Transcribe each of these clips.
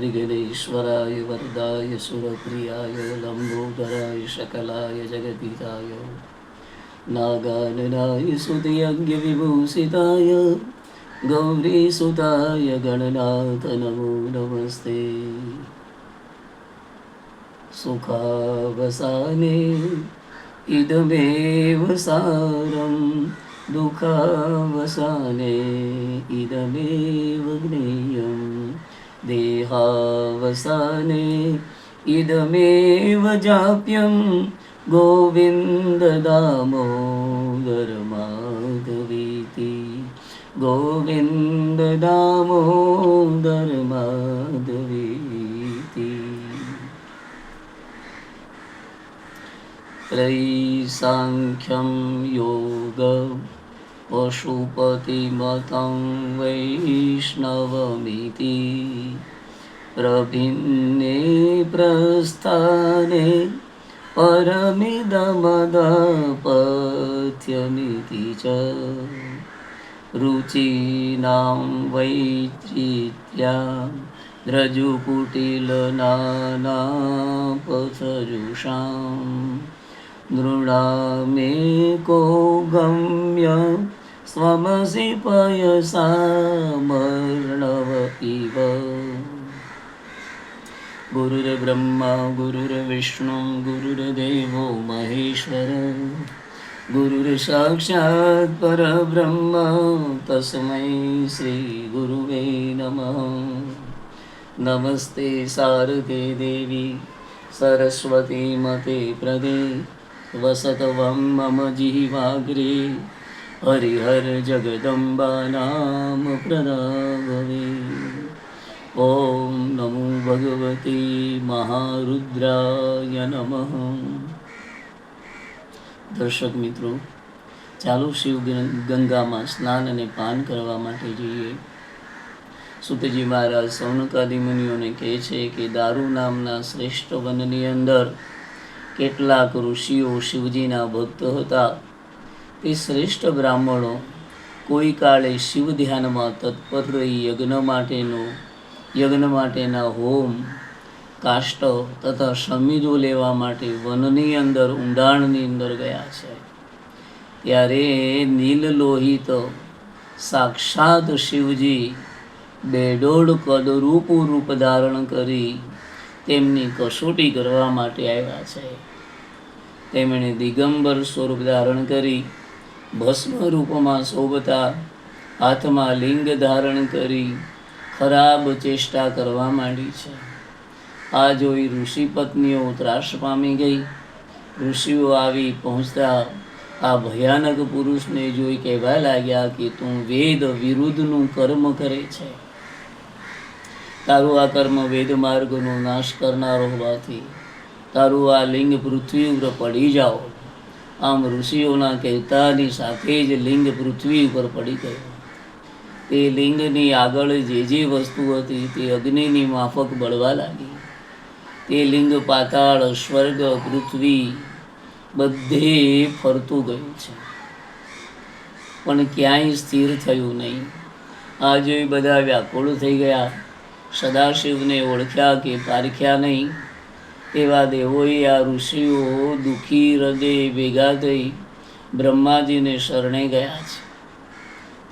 विघ्नेश्वराय वरदाय सुरप्रियाय लम्बोदराय सकलाय जगदिताय नागाननाय सुतियज्ञविभूषिताय गौरीसुताय गणनाथ नमो नमस्ते सुखावसाने इदमेव सारं दुःखावसाने इदमेव ज्ञेयं। देहावसाने इदमेव जाप्यं। गोविन्ददामोदरमाधवीति गोविन्ददामोदरमाधवीति त्रैसाङ्ख्यं योग पशुपतिमतं वैष्णवमिति प्रभिन्ने प्रस्थाने परमिदमदपथ्यमिति च रुचीनां वैचित्र्या द्रजुकुटिलनानापथजुषां नृणामेको गम्य स्वमसि पयसामर्णव इव गुरुर्ब्रह्मा गुरुर्विष्णु गुरुर्देवो महेश्वर गुरुर्साक्षात् परब्रह्म तस्मै श्रीगुरुवे नमः नमस्ते सारदे देवी सरस्वती मते प्रदे વસતવં મમ જીવાગ્રે હરિહર જગદંબા નામ પ્રદાભવે ઓમ નમો ભગવતી દર્શક મિત્રો ચાલો શિવ ગંગામાં સ્નાન અને પાન કરવા માટે જઈએ. સુતજી મહારાજ સૌનકાદિ મુનિઓને કહે છે કે દારૂ નામના શ્રેષ્ઠ વનની અંદર કેટલાક ઋષિઓ શિવજીના ભક્ત હતા. તે શ્રેષ્ઠ બ્રાહ્મણો કોઈ કાળે શિવ ધ્યાનમાં તત્પર રહી યજ્ઞ માટેનો, યજ્ઞ માટેના હોમ, કાષ્ટ તથા સમીજો લેવા માટે વનની અંદર, ઊંડાણની અંદર ગયા છે. ત્યારે નીલ લોહિત સાક્ષાત શિવજી બેડોળ કદરૂપ રૂપ ધારણ કરી તેમની કસોટી કરવા માટે આવ્યા છે. તેમણે દિગંબર સ્વરૂપ ધારણ કરી, ભસ્મ રૂપમાં શોભતા હાથમાં લિંગ ધારણ કરી ખરાબ ચેષ્ટા કરવા માંડી છે. આ જોઈ ઋષિ પત્નીઓ ત્રાસ પામી ગઈ. ઋષિઓ આવી પહોંચતા આ ભયાનક પુરુષને જોઈ કહેવા લાગ્યા કે તું વેદ વિરુદ્ધનું કર્મ કરે છે. તારું આ કર્મ વેદ માર્ગનો નાશ કરનારો હોવાથી તારું આ લિંગ પૃથ્વી ઉપર પડી જાઓ. આમ ઋષિઓના કહેતાની સાથે જ લિંગ પૃથ્વી ઉપર પડી ગયો. તે લિંગની આગળ જે જે વસ્તુ હતી તે અગ્નિની માફક બળવા લાગી. તે લિંગ પાતાળ, સ્વર્ગ, પૃથ્વી બધે ફરતું ગયું છે. પણ ક્યાંય સ્થિર થયું નહીં. આજે બધા વ્યાકુળ થઈ ગયા. સદાશિવને ઓળખ્યા કે પારખ્યા નહીં. તેવા દેવોએ આ ઋષિઓ દુઃખી હૃદય ભેગા થઈ બ્રહ્માજીને શરણે ગયા છે.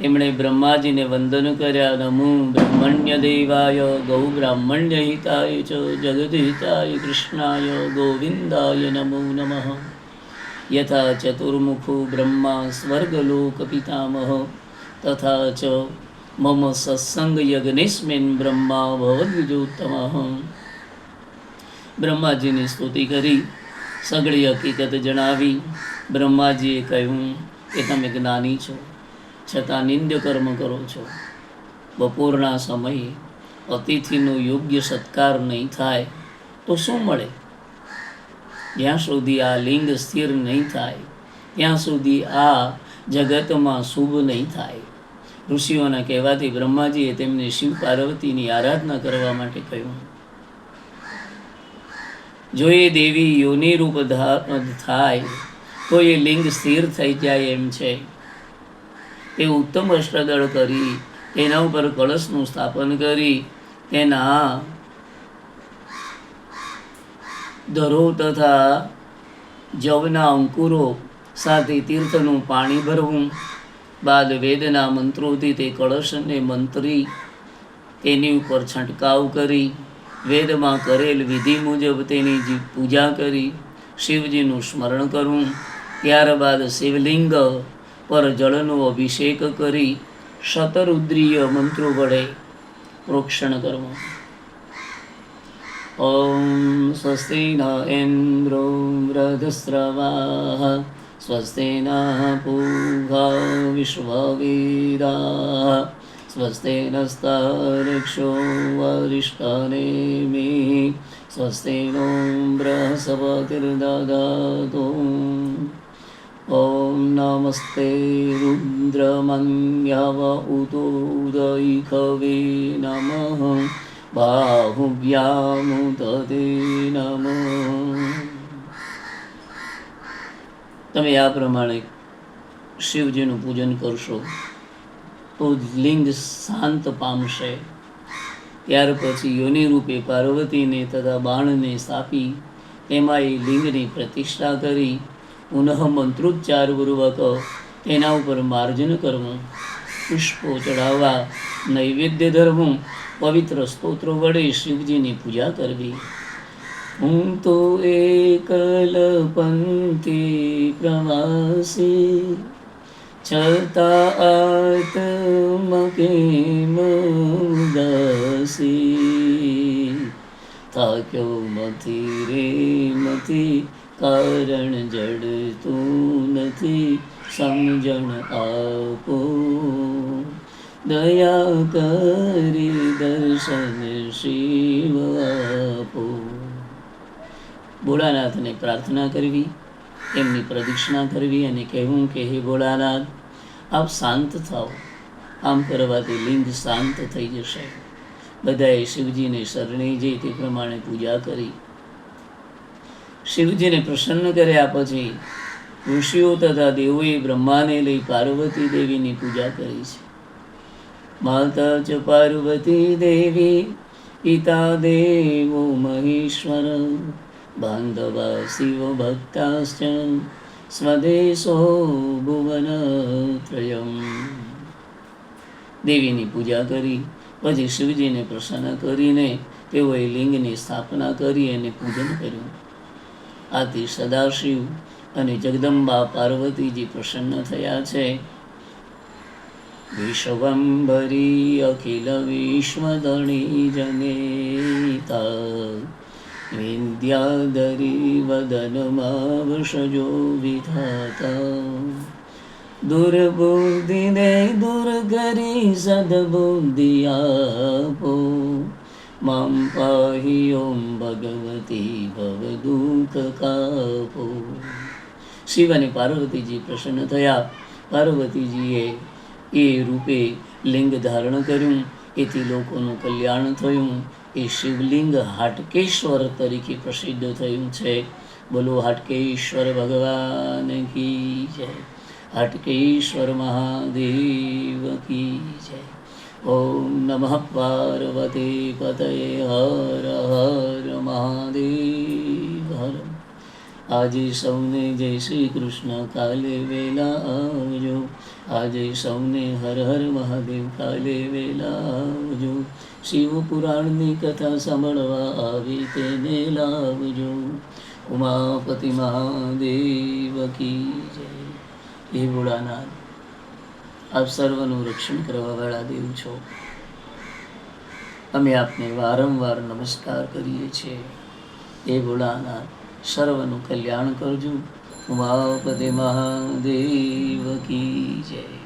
તેમણે બ્રહ્માજીને વંદન કર્યા, નમો બ્રહ્મણ્ય દેવાય, ગૌ બ્રાહ્મણ્ય હિતાય ચ, જગદ હિતાય કૃષ્ણાય, ગોવિંદાય નમો નમઃ. યથા ચતુર્મુખો બ્રહ્મા સ્વર્ગલોક પિતામહ, તથા ચ મમ સત્સંગ યજ્ઞેસ્મિન બ્રહ્મા ભવદ્વિજોત્તમ બ્રહ્માજીની સ્તુતિ કરી સગળી હકીકત જણાવી બ્રહ્માજીએ કહ્યું કે તમે જ્ઞાની છો, છતાં નિંદ્ય કર્મ કરો છો. બપોરના સમયે અતિથિનો યોગ્ય સત્કાર નહીં થાય તો શું મળે? જ્યાં સુધી આ લિંગ સ્થિર નહીં થાય, ત્યાં સુધી આ જગતમાં શુભ નહીં થાય. ઋષિઓના કહેવાથી બ્રહ્માજીએ તેમને શિવ પાર્વતીની આરાધના કરવા માટે કહ્યું. જો એ દેવી યોનિ રૂપ થાય, તો એ લિંગ સ્થિર થઈ જાય એમ છે. તે ઉત્તમ અષ્ટદળ કરી, તેના ઉપર કળશનું સ્થાપન કરી, તેના દરો તથા જવના અંકુરો સાથે તીર્થનું પાણી ભરવું બાદ વેદના મંત્રોથી તે કળશને મંત્રી, તેની ઉપર છંટકાવ કરી, વેદમાં કરેલ વિધિ મુજબ તેની પૂજા કરી, શિવજીનું સ્મરણ કરવું ત્યારબાદ શિવલિંગ પર જળનો અભિષેક કરી, શતરુદ્રીય મંત્રો વડે પ્રોક્ષણ કરવું ઓમ સ્વસ્તિ ન ઇન્દ્રો વ્રધસ્રવા स्वस्ति नः पूगा विश्ववीराः स्वस्ति नस्तारिक्षो वरिष्ठनेमि स्वस्ति नो बृहस्पतिर्ददातु ॐ नमस्ते रुद्रमन्यव उतोदयिकवे नमः बाहुव्यामुदते नमः તમે આ પ્રમાણે શિવજીનું પૂજન કરશો, તો લિંગ શાંત પામશે. ત્યાર પછી યોનિ રૂપે પાર્વતીને તથા બાણને સ્થાપી, તેમાં એ લિંગની પ્રતિષ્ઠા કરી, પુનઃ મંત્રોચ્ચારપૂર્વક તેના ઉપર માર્જન કરવું, પુષ્પો ચઢાવવા, નૈવેદ્ય ધરવું, પવિત્ર સ્તોત્રો વડે શિવજીની પૂજા કરવી. હું તો એકલ પંથી પ્રવાસી, છતાં આત્મ કેમ ઉદાસી. થાક્યો મથી રે મથી, કારણ જડતું નથી, સમજણ આપો. દયા કરી દર્શન શિવ આપો. ભોળાનાથને પ્રાર્થના કરવી, એમની પ્રદક્ષિણા કરવી અને કહેવું કે, હે ભોળાનાથ, આપ શાંત થાઓ. આમ કરવાથી લિંગ શાંત થઈ જશે. બધાએ શિવજીને શરણે જઈ તે પ્રમાણે પૂજા કરી. શિવજીને પ્રસન્ન કર્યા પછી ઋષિઓ તથા દેવોએ બ્રહ્માને લઈ પાર્વતી દેવીની પૂજા કરી છે. માતા ચ પાર્વતી દેવી, પિતા દેવો મહેશ્વર. શિવ ભક્તાશ્ચ સ્વદેશો ભુવનત્રયમ દેવીની પૂજા કરી પછી શિવજીને પ્રસન્ન કરીને તેઓએ લિંગની સ્થાપના કરી અને પૂજન કર્યું. આથી સદાશિવ અને જગદંબા પાર્વતીજી પ્રસન્ન થયા છે. વિશ્વંભરી અખિલ વિશ્વધણી જનેતા વિદ્યાધરી વદનમાવશજો વિધાતા દુર્બુદ્ધિને દૂર કરી સદબુદ્ધિ આપો મામ પાહી ઓમ ભગવતી ભવદુઃખ કાપો શિવ અને પાર્વતીજી પ્રસન્ન થયા. પાર્વતીજીએ એ રૂપે લિંગ ધારણ કર્યું. એથી લોકોનું કલ્યાણ થયું. એ શિવલિંગ હાટકેશ્વર તરીકે પ્રસિદ્ધ થયું છે. બોલો હાટકેશ્વર ભગવાન કી જય. હાટકેશ્વર મહાદેવ કી જય. ઓમ નમઃ પાર્વતી પતય હર હર મહાદેવ. આજે સૌને જય શ્રી કૃષ્ણ, કાલે વેલા આવજો. આજે સૌને હર હર મહાદેવ, કાલે વેલા આવજો. શિવ પુરાણની કથા સાંભળવા આવી તેને લાવજો. ઉમાપતિ મહાદેવ કી જય. હે ભોળાનાથ, આપ સર્વનું રક્ષણ કરવાવાળા દેવ છો. અમે આપને વારંવાર નમસ્કાર કરીએ છીએ. હે ભોળાનાથ સર્વનું કલ્યાણ કરજો. ઉમાપતિ મહાદેવ કી જય.